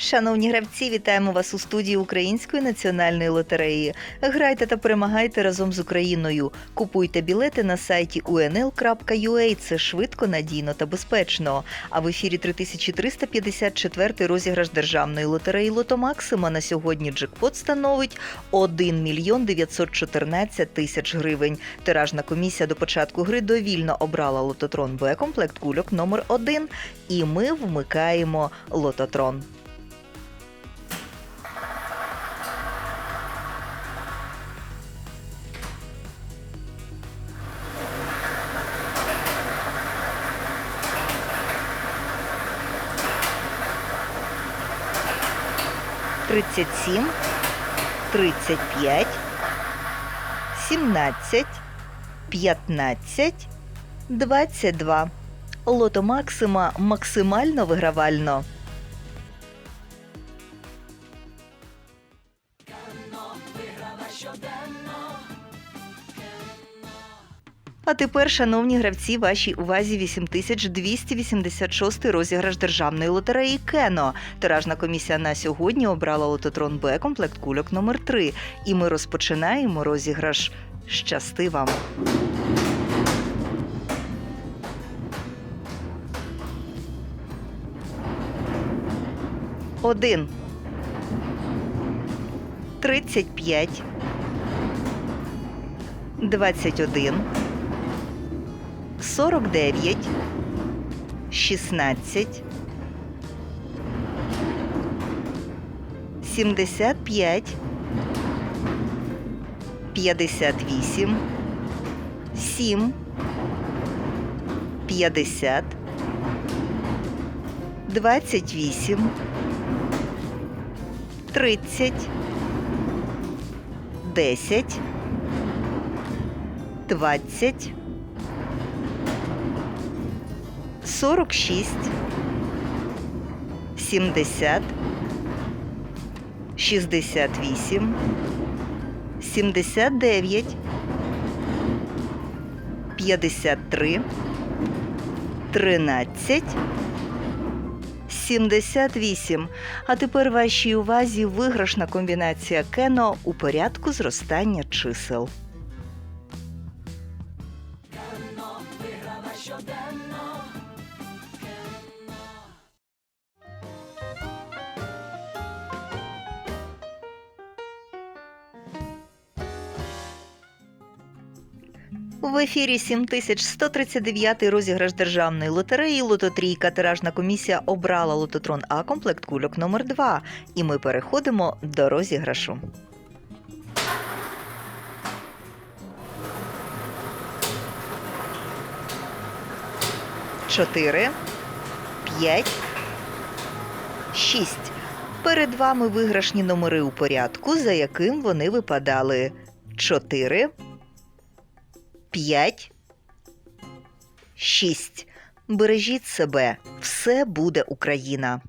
Шановні гравці, вітаємо вас у студії Української національної лотереї. Грайте та перемагайте разом з Україною. Купуйте білети на сайті unl.ua. Це швидко, надійно та безпечно. А в ефірі 3354 розіграш державної лотереї Лото Максима на сьогодні джекпот становить 1 мільйон 914 тисяч гривень. Тиражна комісія до початку гри довільно обрала лототрон Б комплект кульок номер 1 і ми вмикаємо лототрон. Тридцять сім, тридцять п'ять, сімнадцять, п'ятнадцять, двадцять два. Лото Максима максимально вигравально. А тепер, шановні гравці, вашій увазі 8286 розіграш державної лотереї Кено. Тиражна комісія на сьогодні обрала лототрон Б комплект кульок номер 3 І ми розпочинаємо розіграш. Щасти вам! Один. Тридцять п'ять. Двадцять один. 49, 16, 75, 58, 7, 50, 28, 30, 10, 20, 46, 70, 68, 79, 53, 13, 78. А тепер вашій увазі виграшна комбінація кено у порядку зростання чисел. Щоденно В ефірі 7139 розіграш державної лотереї Лототрійка. Тиражна комісія обрала лототрон А комплект кульок номер 2 І ми переходимо до розіграшу. Чотири, п'ять, шість. Перед вами виграшні номери у порядку, за яким вони випадали. Чотири. 5, 6. Бережіть себе. Все буде Україна.